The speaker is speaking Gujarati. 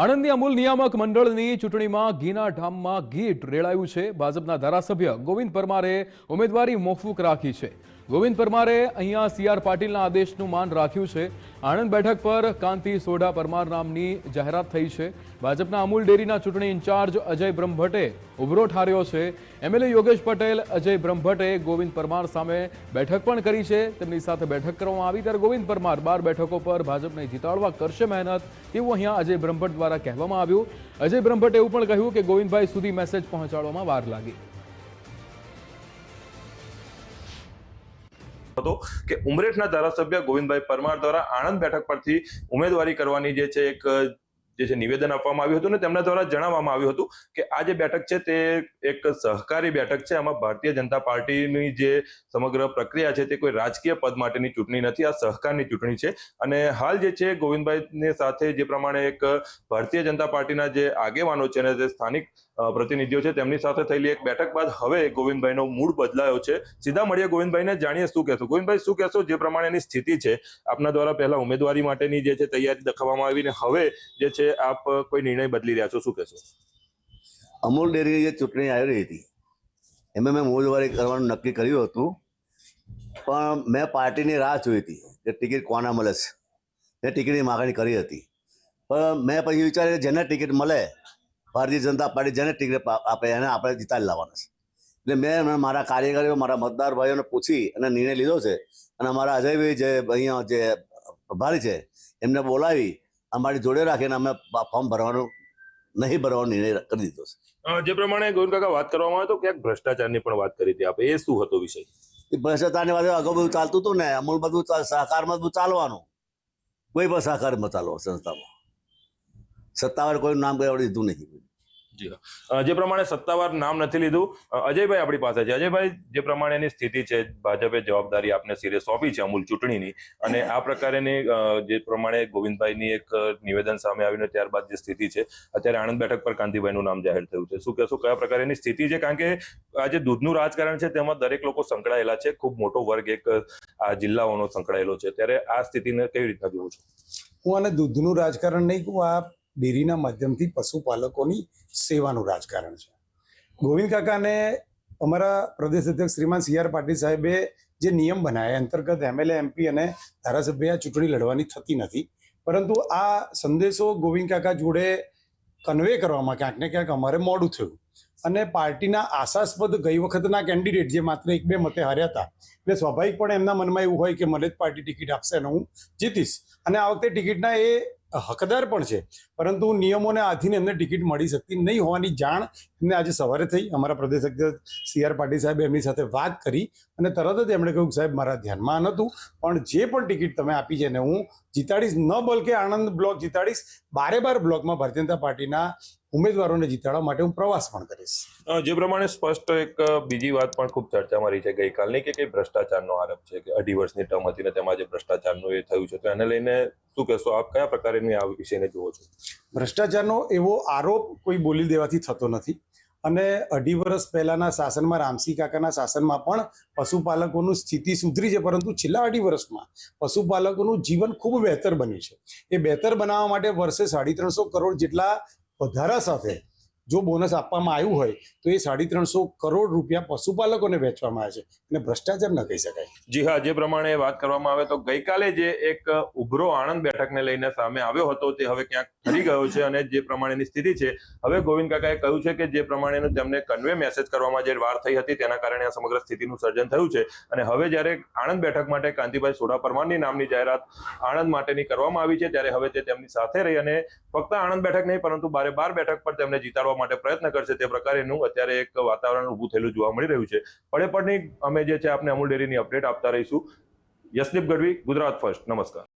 આણંદની અમૂલ નિયામક મંડળની ચૂંટણીમાં ઘીના ઢામમાં ગીટ રેળાયું છે. ભાજપના ધારાસભ્ય ગોવિંદ પરમારે ઉમેદવારી મોકૂફ રાખી છે. ગોવિંદ પરમારે અહીંયા સી આર પાટીલના આદેશનું માન રાખ્યું છે. આણંદ બેઠક પર કાંતિ સોઢા પરમાર નામની જાહેરાત થઈ છે. ભાજપના અમૂલ ડેરીના ચૂંટણી ઇન્ચાર્જ અજય બ્રહ્મભટ્ટે ઉભરો ઠાર્યો છે. એમએલએ યોગેશ પટેલ, અજય બ્રહ્મભટ્ટે ગોવિંદ પરમાર સામે બેઠક પણ કરી છે. તેમની સાથે બેઠક કરવામાં આવી ત્યારે ગોવિંદ પરમાર બાર બેઠકો પર ભાજપને જીતાડવા કરશે મહેનત એવું અહીંયા અજય બ્રહ્મભટ્ટ દ્વારા કહેવામાં આવ્યું. અજય બ્રહ્મભટ્ટે એવું પણ કહ્યું કે ગોવિંદભાઈ સુધી મેસેજ પહોંચાડવામાં વાર લાગી. હતો કે ઉમરેઠના ધારાસભ્ય ગોવિંદભાઈ પરમાર દ્વારા આણંદ બેઠક પરથી ઉમેદવારી કરવાની જે છે એક, જે છે નિવેદન આપવામાં આવ્યું હતું ને તેમના દ્વારા જણાવવામાં આવ્યું હતું કે આ જે બેઠક છે તે એક સહકારી બેઠક છે. આમાં ભારતીય જનતા પાર્ટીની જે સમગ્ર પ્રક્રિયા છે તે કોઈ રાજકીય પદ માટેની ચૂંટણી નથી, આ સહકારની ચૂંટણી છે. અને હાલ જે છે ગોવિંદભાઈને સાથે જે પ્રમાણે એક ભારતીય જનતા પાર્ટીના જે આગેવાનો છે અને જે સ્થાનિક પ્રતિનિધિઓ છે, તેમની સાથે થયેલી એક બેઠક બાદ હવે ગોવિંદભાઈનો મૂડ બદલાયો છે. સીધા મળીએ ગોવિંદભાઈને, જાણીએ શું કહેશો? ગોવિંદભાઈ, શું કહેશો? જે પ્રમાણેની સ્થિતિ છે, આપના દ્વારા પહેલા ઉમેદવારી માટેની જે છે, તૈયારી દખાવવામાં આવી ને હવે જે છે, આપ કોઈ નિર્ણય બદલી રહ્યા છો? શું કહેશો? અમૂલ ડેરીની જે ચૂંટણી આવી રહી હતી એમાં મેં ઉમેદવારી કરવાનું નક્કી કર્યું હતું, પણ મેં પાર્ટીની રાહ જોઈ હતી કે ટિકિટ કોના મળે છે. મેં ટિકિટની માગણી કરી હતી. પણ મેં પછી વિચાર્યું જેને ટિકિટ મળે ભારતીય જનતા પાર્ટી જેને ટિકિટ આપે એને આપણે જીતાડી લાવવાના છે. એટલે મેં મારા કાર્યકરીઓ મારા મતદાર ભાઈઓને પૂછી અને નિર્ણય લીધો છે અને અમારા અજયભાઈ જે અહીંયા જે પ્રભારી છે એમને બોલાવી અમારી જોડે રાખીને અમે ફોર્મ ભરવાનું નહીં ભરવાનો નિર્ણય કરી દીધો છે. જે પ્રમાણે ગોવિંદ કાકા વાત કરવામાં આવે તો ક્યાંક ભ્રષ્ટાચારની પણ વાત કરી હતી આપે એ શું હતો વિષય? એ ભ્રષ્ટાચારની વાત અગાઉ બધું ચાલતું હતું ને અમૂલ બધું સહકારમાં બધું ચાલવાનું. કોઈ પણ સહકારમાં ચાલવા સંસ્થામાં. સત્તાવાર કોઈ નામ કઈ આવડી નથી જે પ્રમાણે સત્તાવાર નામ નથી લીધું અજયભાઈ આપણી પાસે છે. અજયભાઈ જે પ્રમાણેની સ્થિતિ છે ભાજપે જવાબદારી આપને સિરે સોંપી છે અમૂલ ચૂંટણીની અને આ પ્રકારેની જે પ્રમાણે ગોવિંદભાઈની એક નિવેદન સામે આવીને ત્યારબાદ જે સ્થિતિ છે અત્યારે આણંદ બેઠક પર કાંતિભાઈનું નામ જાહેર થયું છે. શું કહેશો કયા પ્રકારની સ્થિતિ છે? કારણ કે આ જે દૂધનું રાજકારણ છે તેમાં દરેક લોકો સંકળાયેલા છે. ખૂબ મોટો વર્ગ એક આ જિલ્લાઓનો સંકળાયેલો છે. ત્યારે આ સ્થિતિને કેવી રીતના જોવું છું? હું આને દૂધનું રાજકારણ નહીં કહું આ ડેરીના માધ્યમથી પશુપાલકોની સેવાનું રાજકારણ છે. ગોવિંદ કાકાને અમારા પ્રદેશ અધ્યક્ષ શ્રીમાન સી આર પાટીલ સાહેબે જે નિયમ બનાવ્યા અંતર્ગત એમએલએ એમપી અને ધારાસભ્ય ચૂંટણી લડવાની થતી નથી. પરંતુ આ સંદેશો ગોવિંદ કાકા જોડે કન્વે કરવામાં ક્યાંક ને ક્યાંક અમારે મોડું થયું. અને પાર્ટીના આશાસ્પદ ગઈ વખતના કેન્ડિડેટ જે માત્ર એક બે મતે હાર્યા હતા, એટલે સ્વાભાવિક પણ એમના મનમાં એવું હોય કે મને જ પાર્ટી ટિકિટ આપશે અને હું જીતીશ. અને આ વખતે ટિકિટના એ હકદાર પણ છે. પરંતુ નિયમોને આધીને એમને ટિકિટ મળી શકતી નહીં હોવાની જાણ એમને આજે સવારે થઈ. અમારા પ્રદેશ અધ્યક્ષ સી આર પાટીલ સાહેબે એમની સાથે વાત કરી અને તરત જ એમણે કહ્યું સાહેબ, મારા ધ્યાનમાં નહોતું, પણ જે પણ ટિકિટ તમે આપી છે એને હું જીતાડીશ ન બલકે આણંદ બ્લોક જીતાડીશ બારે બાર બ્લોકમાં ભારતીય જનતા પાર્ટીના ઉમેદવારોને જીતાડવા માટે હું પ્રવાસ પણ કરીશ. જે પ્રમાણે સ્પષ્ટ એક બીજી વાત પણ ખૂબ ચર્ચામાં રહી છે ગઈકાલની કે કઈ ભ્રષ્ટાચારનો આરોપ છે કે અઢી વર્ષની ટર્મ હતી ને તેમાં જે ભ્રષ્ટાચારનું એ થયું છે તો એને લઈને શું કહેશો? આપ કયા પ્રકારની આ વિષયને જુઓ છો? ભ્રષ્ટાચારનો એવો આરોપ કોઈ બોલી દેવાથી થતો નથી. અને અઢી વર્ષ પહેલાના શાસનમાં રામસિંહ કાકાના શાસનમાં પણ પશુપાલકોનું સ્થિતિ સુધરી છે, પરંતુ છેલ્લા અઢી વર્ષમાં પશુપાલકોનું જીવન ખૂબ બહેતર બન્યું છે. એ બહેતર બનાવવા માટે વર્ષે સાડી ત્રણસો કરોડ જેટલા વધારા સાથે જો બોનસ આપવામાં આવ્યું હોય, તો એ સાડી ત્રણસો કરોડ રૂપિયા પશુપાલકોને વેચવામાં આવે છે. અને ભ્રષ્ટાચાર ન કહી શકાય. જી હા, જે પ્રમાણે વાત કરવામાં આવે તો ગઈકાલે જે એક ઉભરો આણંદ બેઠકને લઈને સામે આવ્યો હતો, તે હવે ક્યાંક ફરી ગયો છે અને જે પ્રમાણેની સ્થિતિ છે, હવે ગોવિંદ કાકાએ કહ્યું છે કે જે પ્રમાણેનું તેમને કન્વે મેસેજ કરવામાં જે વાર થઈ હતી, તેના કારણે આ સમગ્ર સ્થિતિનું સર્જન થયું છે. અને હવે જ્યારે આણંદ બેઠક માટે કાંતિભાઈ સોડા પરમારની નામની જાહેરાત આણંદ માટેની કરવામાં આવી છે, ત્યારે હવે તે તેમની સાથે રહી અને ફક્ત આણંદ બેઠક નહીં, પરંતુ બારે બાર બેઠક પર તેમને જીતાડવા માટે પ્રયત્ન કરશે તે પ્રકારેનું અત્યારે એક વાતાવરણ ઊભું થયેલું જોવા મળી રહ્યું છે. પડે પડની અમે જે છે આપને અમૂલ ડેરીની અપડેટ આપતા રહીશું. યશદીપ ગઢવી, ગુજરાત ફર્સ્ટ નમસ્કાર.